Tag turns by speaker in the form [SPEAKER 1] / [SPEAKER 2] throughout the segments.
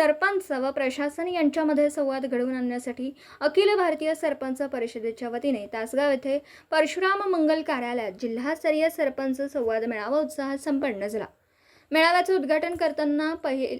[SPEAKER 1] सरपंच व प्रशासन यांच्यामध्ये संवाद घडवून आणण्यासाठी अखिल भारतीय सरपंच परिषदेच्या वतीने तासगाव येथे परशुराम मंगल कार्यालयात जिल्हास्तरीय सरपंच संवाद मेळावा उत्साहात संपन्न झाला. मेळाव्याचे उद्घाटन करताना पहि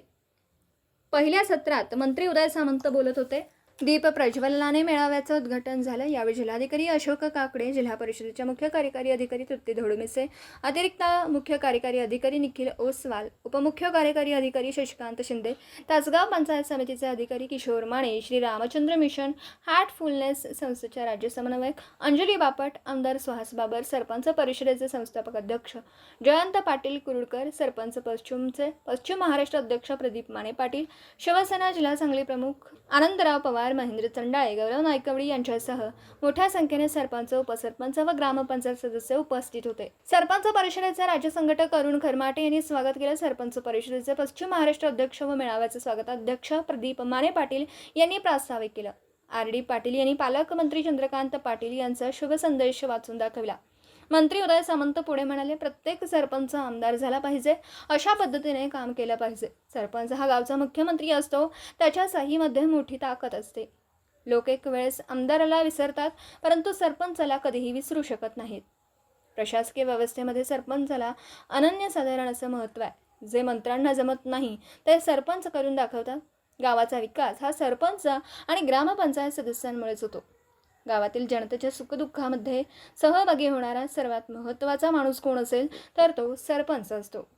[SPEAKER 1] पहिल्या सत्रात मंत्री उदय सामंत बोलत होते. दीप प्रज्वलनाने मेळाव्याचं उद्घाटन झालं. यावेळी जिल्हाधिकारी अशोक काकडे जिल्हा परिषदेच्या मुख्य कार्यकारी अधिकारी तृप्ती धोडमिसे अतिरिक्त मुख्य कार्यकारी अधिकारी निखिल ओसवाल उपमुख्य कार्यकारी अधिकारी शशिकांत शिंदे तासगाव पंचायत समितीचे अधिकारी किशोर माने श्री रामचंद्र मिशन हार्टफुलनेस संस्थेच्या राज्य समन्वयक अंजली बापट आमदार सुहास बाबर सरपंच परिषदेचे संस्थापक अध्यक्ष जयंत पाटील कुरुडकर सरपंच पश्चिमचे पश्चिम महाराष्ट्र अध्यक्ष प्रदीप माने पाटील शिवसेना जिल्हा सांगली प्रमुख आनंदराव पवार महेंद्र चंडाळे गौरव नायकवडी यांच्यासह मोठ्या संख्येने सरपंच उपसरपंच व ग्रामपंचायत सदस्य उपस्थित होते. सरपंच परिषदेचे राज्य संघटक अरुण खरमाटे यांनी स्वागत केलं. सरपंच परिषदेचे पश्चिम महाराष्ट्र अध्यक्ष व मेळाव्याचे स्वागताध्यक्ष प्रदीप माने पाटील यांनी प्रास्ताविक केलं. आर डी पाटील यांनी पालकमंत्री चंद्रकांत पाटील यांचा शुभसंदेश वाचून दाखविला. मंत्री उदय सामंत पुढे म्हणाले प्रत्येक सरपंच आमदार झाला पाहिजे अशा पद्धतीने काम केलं पाहिजे. सरपंच हा गावचा मुख्यमंत्री असतो त्याच्या सहीमध्ये मोठी ताकद असते. लोक एक वेळेस आमदाराला विसरतात परंतु सरपंचाला कधीही विसरू शकत नाहीत. प्रशासकीय व्यवस्थेमध्ये सरपंचाला अनन्यसाधारण असं महत्त्व आहे. जे मंत्र्यांना जमत नाही ते सरपंच करून दाखवतात. गावाचा विकास हा सरपंच आणि ग्रामपंचायत सदस्यांमुळेच होतो. गावातील जनतेच्या सुखदुःखामध्ये सहभागी होणारा सर्वात महत्त्वाचा माणूस कोण असेल तर तो सरपंच असतो.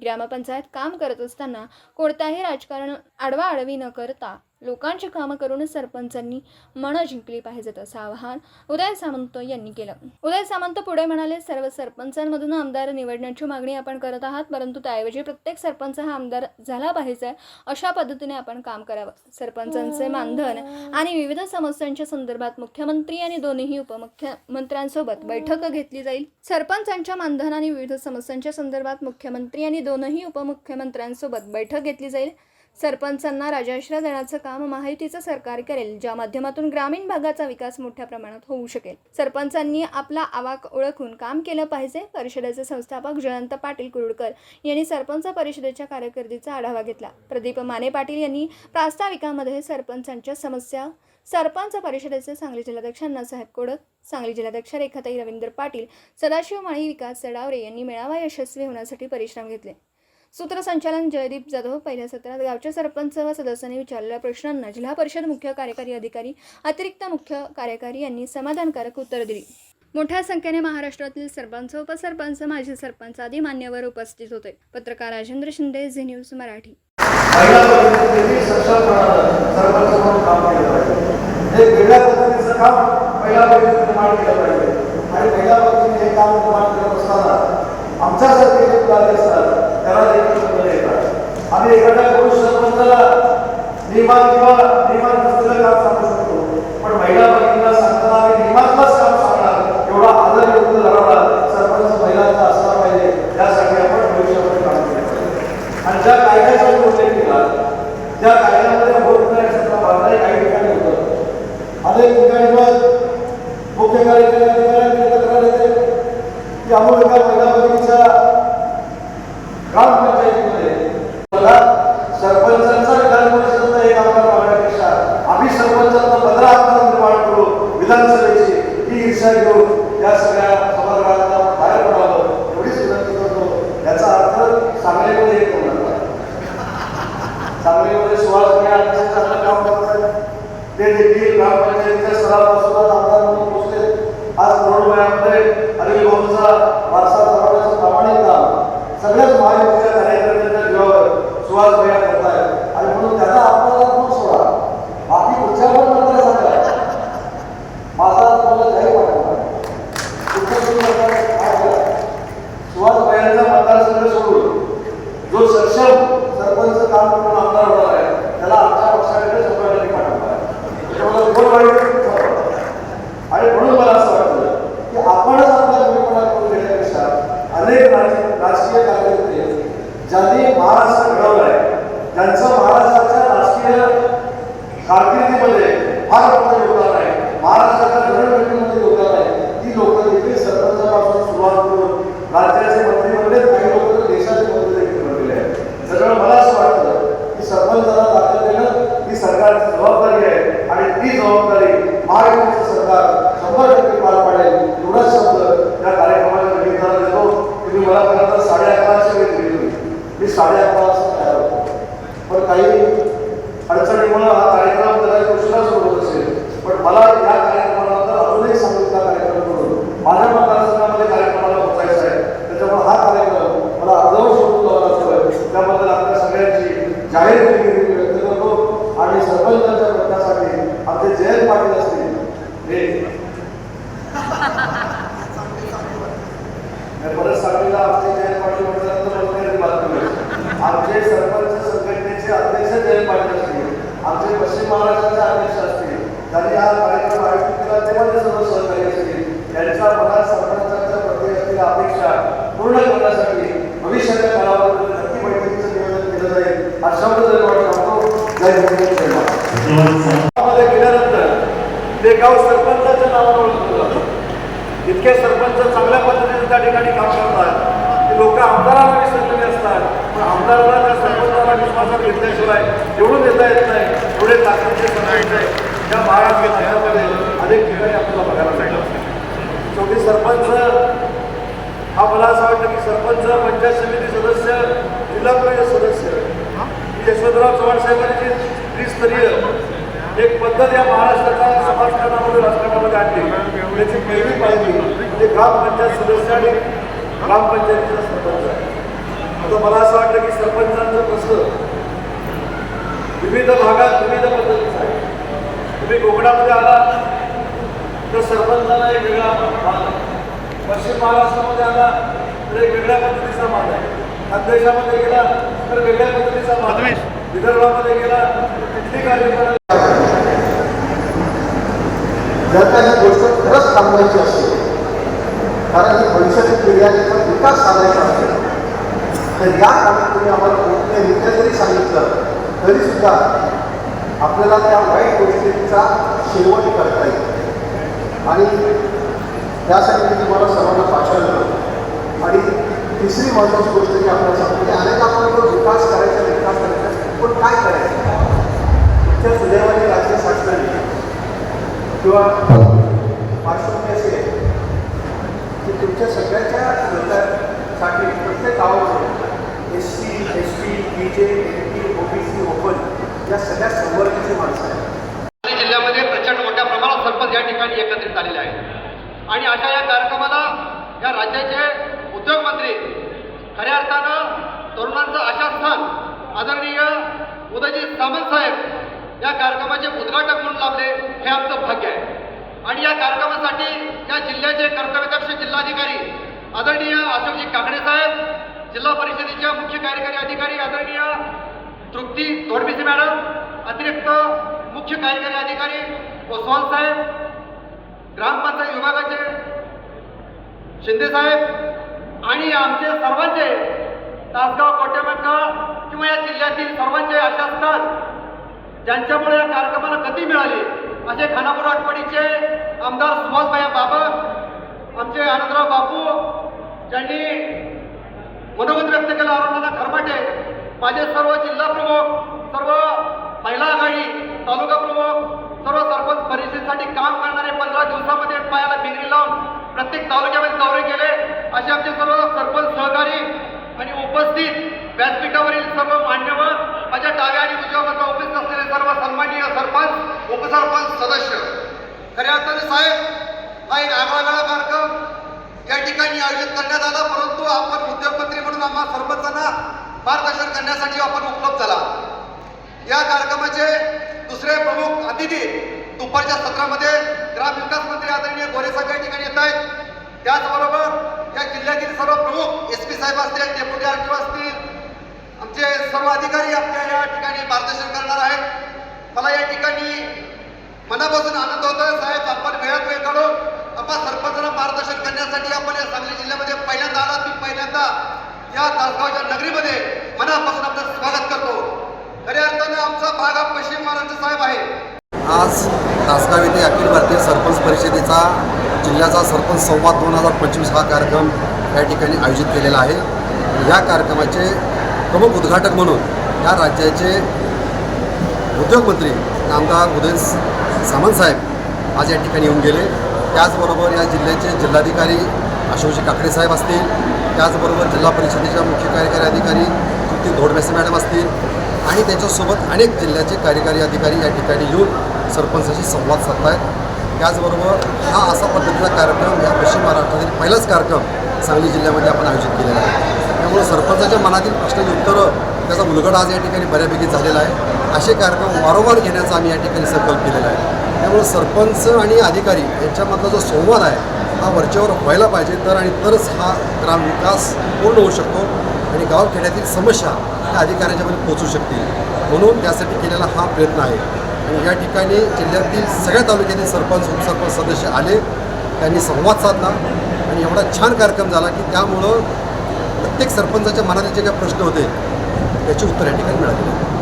[SPEAKER 1] ग्रामपंचायत काम करत असताना कोणताही राजकारण आडवाआडवी न करता लोकांची कामं करून सरपंचांनी मनं जिंकली पाहिजेत असं आवाहन उदय सामंत यांनी केलं. उदय सामंत पुढे म्हणाले सर्व सरपंचांमधून आमदार निवडण्याची मागणी आपण करत आहात परंतु त्याऐवजी प्रत्येक सरपंच हा आमदार झाला पाहिजे अशा पद्धतीने आपण काम करावं. सरपंचांचे मानधन आणि विविध समस्यांच्या संदर्भात मुख्यमंत्री आणि दोन्ही उपमुख्यमंत्र्यांसोबत बैठक घेतली जाईल. सरपंचांच्या मानधन आणि विविध समस्यांच्या संदर्भात मुख्यमंत्री आणि दोनही उपमुख्यमंत्र्यांसोबत बैठक घेतली जाईल. सरपंचांना राजाश्रय देण्याचं काम महायुतीचं सरकार करेल ज्या माध्यमातून ग्रामीण भागाचा विकास मोठ्या प्रमाणात होऊ शकेल. सरपंचांनी आपला आवाक ओळखून काम केलं पाहिजे परिषदेचे संस्थापक जयंत पाटील कुरुडकर यांनी सरपंच परिषदेच्या कारकिर्दीचा आढावा घेतला. प्रदीप माने पाटील यांनी प्रास्ताविकामध्ये सरपंचांच्या समस्या सरपंच परिषदेचे सांगली जिल्हाध्यक्ष अण्णासाहेब कोडक सांगली जिल्हाध्यक्ष रेखाताई रवींद्र पाटील सदाशिव माळी विकास सडावरे यांनी मेळावा यशस्वी होण्यासाठी परिश्रम घेतले. सूत्रसंचालन जयदीप जाधव पहिल्या सत्रात गावच्या सरपंच व सदस्यांनी विचारलेल्या प्रश्नांना जिल्हा परिषद मुख्य कार्यकारी अधिकारी अतिरिक्त मुख्य कार्यकारी यांनी समाधानकारक उत्तर दिली. मोठ्या संख्येने महाराष्ट्रातील सरपंच उपसरपंच माजी सरपंच आदी मान्यवर उपस्थित होते. पत्रकार राजेंद्र शिंदे झी न्यूज मराठी
[SPEAKER 2] काम आणि पहिल्या काम निर्माण करत असताना आमच्यासारखे जे पुढारी असतात त्याला देखील शब्द येतात आम्ही एखाद्या पुरुष सरपंचाला नियमान किंवा नियमान नसलेलं काम सांगू शकतो. पण महिला भगिनीला सांगताना आम्ही नियमातलंच काम सांगणार एवढा आदर योग्य धरवणार सरपंच महिलांचा असला पाहिजे यासाठी आपण भविष्यामध्ये काम केलं पाहिजे आणि ज्या कायद्याचा मी उल्लेख केला ज्या कायद्यामध्ये होत नाही अशा बांधणी काही ठिकाणी होतं अनेक ठिकाणी मग मुख्य कार्यकारी अधिकाऱ्यांनी तक्रार येते की अमुक एका महिला भगिनीच्या ग्रामपंचायतीमध्ये मला सरपंचांचा मध्ये फार मोठं योगदान आहे. महाराष्ट्राच्या नगरमध्ये योगदान आहे. ती लोक देखील सरपंचापासून सुरुवात करून राज्याचे मंत्री बनले काही लोक तर देशाचे मंत्री देखील बनलेले आहेत. सगळं मला असं वाटतं की सरपंचाला दाखल देणं ही सरकारची जबाबदारी आहे. आणि ती जबाबदारी महायुतीचं सरकार शंभर टक्के पार पाडेल एवढाच शब्द या कार्यक्रमाच्या निमित्तानं देतो. तुम्ही मला पर्यंत साडे अकराशे वेळ दिली होती. मी साडे अकरा पण काही अडचणी म्हणून पण मला या कार्यक्रमानंतर अजूनही एक सांगितला कार्यक्रम करून माझ्या मतदारसंघामध्ये कार्यक्रमाला पोहोचायचं आहे. त्याच्यामुळे हा कार्यक्रम मला अजून सोडून जावा त्याबद्दल आपल्या सगळ्यांची जाहीर केली व्यक्त करतो. आणि सरपंचांच्या पदासाठी आमचे जयंत पाटील असतील हे गाव सरपंचाच्या नावानं ओळखलं जातं इतके सरपंच चांगल्या पद्धतीने त्या ठिकाणी काम करतात. की लोक आमदाराला विसरलेले असतात. पण आमदाराला त्या सरपंचाला विश्वासात घेतल्याशिवाय निवडून देता येत नाही. एवढे ताकदीचे सरपंच आहे या महाराष्ट्र राज्यामध्ये अनेक ठिकाणी आपल्याला बघायला मिळतात. शेवटी सरपंच हा मला असं वाटतं की सरपंच पंचायत समिती सदस्य जिल्हा परिषद सदस्य. यशवंतराव चव्हाण साहेबांची त्रिस्तरीय एक पद्धत या आणली त्याची पहिली. पाहिजे म्हणजे ग्रामपंचायत सदस्य आणि ग्रामपंचायतीचा सरपंच आहे. आता मला असं वाटतं की सरपंचांचं कसं? विविध भागात विविध पद्धतीचं आहे. तुम्ही कोकणामध्ये आला तर सरपंचाला एक वेगळा मान आहे. पश्चिम महाराष्ट्रामध्ये आला तर एक वेगळ्या पद्धतीचा मान आहे. खानदेशामध्ये गेला तर वेगळ्या पद्धतीचा मान विदर्भामध्ये गेला तर तिथली कार्यक्रम
[SPEAKER 3] जर का ही गोष्ट खरंच थांबवायची असेल कारण ही भविष्यातील पिढ्यांचा विकास साधायचा असेल तर या कामात तुम्ही आम्हाला कोणत्यारित्या जरी सांगितलं तरी सुद्धा आपल्याला त्या वाईट गोष्टींचा शेवट करता येईल. आणि त्यासाठी मी तुम्हाला सर्वांना पाठवलं. आणि तिसरी महत्त्वाची गोष्ट की आपल्याला सांगतो की अनेक आपण तो विकास करायचा विकास करायचा पण काय करायचं? तुमच्या सुदैवाने राज्य किंवा पार्श्वभूमी असेल की तुमच्या सगळ्यांच्या लोकांसाठी प्रत्येक गावामध्ये S C S T B J N T O B C open या सगळ्या संवर्गाची माणसं आहेत.
[SPEAKER 4] जिल्ह्यामध्ये प्रचंड मोठ्या प्रमाणात सरपंच या ठिकाणी एकत्रित आलेले आहेत. आणि अशा या कार्यक्रमाला या राज्याचे उद्योगमंत्री खऱ्या अर्थानं तरुणांचं आशास्थान आदरणीय उदयजी सामंत साहेब या कार्यक्रमाचे उद्घाटक म्हणून लाभले हे आमचं भाग्य आहे. आणि या कार्यक्रमासाठी या जिल्ह्याचे कर्तव्यदक्ष जिल्हाधिकारी आदरणीय अशोकजी काकडे साहेब जिल्हा परिषदेच्या मुख्य कार्यकारी अधिकारी आदरणीय तृप्ती धोडबिसे मॅडम अतिरिक्त मुख्य कार्यकारी अधिकारी ओसवाल साहेब ग्रामपंचायत विभागाचे शिंदे साहेब आणि आमचे सर्वांचे तासगाव कोट्यामंका किंवा या जिल्ह्यातील सर्वांचे आशास्थान ज्यांच्यामुळे या कार्यक्रमाला गती मिळाली. असे खानापूर आठवडीचे आमदार सुभाषभाई बाबा आमचे आनंदराव बापू ज्यांनी मनोगत व्यक्त केलं आरोग्याला खरमाटे माझे सर्व जिल्हा प्रमुख सर्व महिला आघाडी तालुका प्रमुख सर्व सरपंच परिषदेसाठी काम करणारे पंधरा दिवसामध्ये पायाला बिंगरी लावून प्रत्येक तालुक्यामध्ये दौरे केले. असे आमचे सर्व सरपंच सहकारी आणि उपस्थित व्यासपीठावरील सर्व मान्यवर माझ्या डाव्या आणि उजव्या बाजूला उपस्थित असलेले सर्व सन्माननीय सरपंच उपसरपंच सदस्य. खऱ्या अर्थाने साहेब हा एक आगळा कार्यक्रम या ठिकाणी आयोजित करण्यात आला परंतु आपण उद्योगमंत्री म्हणून आम्हा सरपंचांना मार्गदर्शन करण्यासाठी आपण उपलब्ध झाला. या कार्यक्रमाचे दुसरे प्रमुख अतिथी दुपारच्या सत्रामध्ये ग्रामविकास मंत्री आदरणीय गोरे या ठिकाणी येत आहेत. त्याचबरोबर जिल्ह्यातील सर्व प्रमुख एस पी साहेब असतील डेप्युटी आर टी असतील आमचे सर्व अधिकारी आपल्या या ठिकाणी मार्गदर्शन करणार आहेत. मला या ठिकाणी मनापासून आनंद होतोय साहेब आपण वेळात वेळ काढून आपण सरपंचला मार्गदर्शन करण्यासाठी आपण या सांगली जिल्ह्यामध्ये पहिल्यांदा आला. मी पहिल्यांदा या तासगावच्या नगरीमध्ये मनापासून आपलं स्वागत करतो. खऱ्या अर्थानं आमचा भाग हा पश्चिम महाराष्ट्र साहेब आहे.
[SPEAKER 5] आज तासगाव येथे अखिल भारतीय सरपंच परिषदेचा जिल्ह्याचा सरपंच संवाद दोन हजार पंचवीस हा कार्यक्रम या ठिकाणी आयोजित केलेला आहे. या कार्यक्रमाचे प्रमुख उद्घाटक म्हणून या राज्याचे उद्योगमंत्री नामदार उदय सामंत साहेब आज या ठिकाणी येऊन गेले. त्याचबरोबर या जिल्ह्याचे जिल्हाधिकारी अशोकजी काकडे साहेब असतील. त्याचबरोबर जिल्हा परिषदेच्या मुख्य कार्यकारी अधिकारी तृप्ती धोडमेसे मॅडम असतील. आणि त्यांच्यासोबत अनेक जिल्ह्याचे कार्यकारी अधिकारी या ठिकाणी येऊन सरपंचाशी संवाद साधत आहेत त्याचबरोबर हा असा पद्धतीचा कार्यक्रम या पश्चिम महाराष्ट्रातील पहिलाच कार्यक्रम सांगली जिल्ह्यामध्ये आपण आयोजित केलेला आहे. त्यामुळे सरपंचाच्या मनातील प्रश्नाची उत्तरं त्याचा उलगड आज या ठिकाणी बऱ्यापैकी झालेला आहे. असे कार्यक्रम वारंवार घेण्याचा आम्ही या ठिकाणी संकल्प केलेला आहे. त्यामुळे सरपंच आणि अधिकारी यांच्यामधला जो संवाद आहे हा वरच्यावर व्हायला पाहिजे तर आणि तरच हा ग्रामविकास पूर्ण होऊ शकतो आणि गावखेड्यातील समस्या त्या अधिकाऱ्यांच्यामध्ये पोहोचू शकतील. म्हणून त्यासाठी केलेला हा प्रयत्न आहे. आणि या ठिकाणी जिल्ह्यातील सगळ्या तालुक्यातील सरपंच उपसरपंच सदस्य आले. त्यांनी संवाद साधला. आणि एवढा छान कार्यक्रम झाला की त्यामुळं प्रत्येक सरपंचाच्या मनात जे काही प्रश्न होते त्याची उत्तर या ठिकाणी मिळाली.